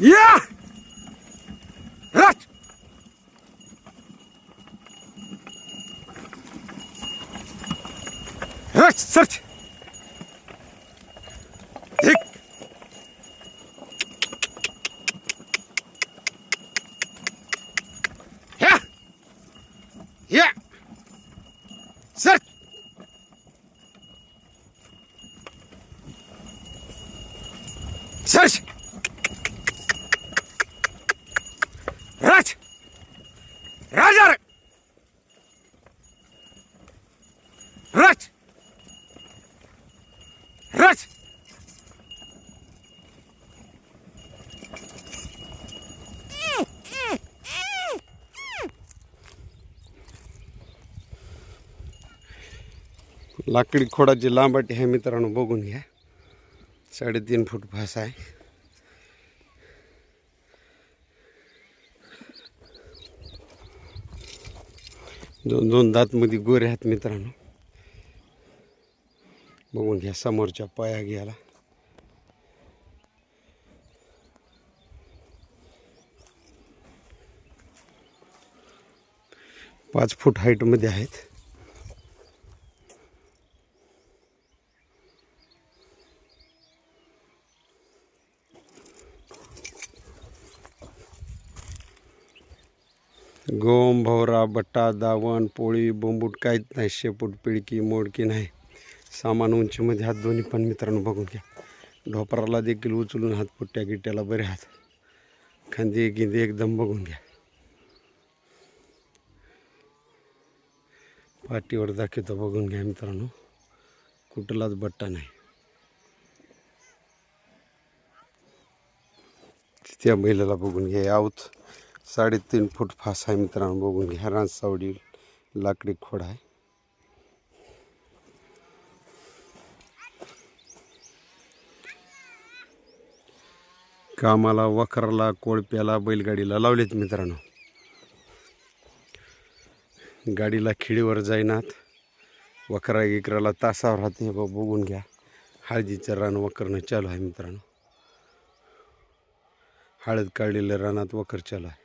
Yeah! Right! Search! Dig! Yeah! Yeah! Search! लाकडी खोडाची लांबाटी आहे मित्रांनो बघून घ्या. साडेतीन फूट फास आहे. दोन दोन दातमध्ये गोरे आहेत मित्रांनो. बघून घ्या समोरच्या पाया घ्यायला पाच फूट हाईटमध्ये आहेत. गोम भवरा बट्टा दावण पोळी बोंबूट काहीच नाही. शेपूट पिळकी मोडकी नाही. सामान उंचीमध्ये हात दोन्ही पण मित्रांनो बघून घ्या. ढोपराला देखील उचलून हात पुट्ट्या गिट्ट्याला बरे हात. खांदे गिंदे एकदम बघून घ्या. पाठीवर दाखवतो बघून घ्या मित्रांनो. कुठलाच बट्टा नाही. त्या बैलाला बघून घ्या आऊत. साडेतीन फूट फास आहे मित्रांनो बघून घ्या. रानसावडी लाकडी खोड आहे. कामाला वखराला कोळप्याला बैलगाडीला लावलेत मित्रांनो. गाडीला खिडीवर जाईनात. वखरा गिकराला तासावर राहते. हे बघून घ्या. हळदीचं रान वखरणं चालू आहे मित्रांनो. हळद काढलेल्या रानात वखर चालू आहे.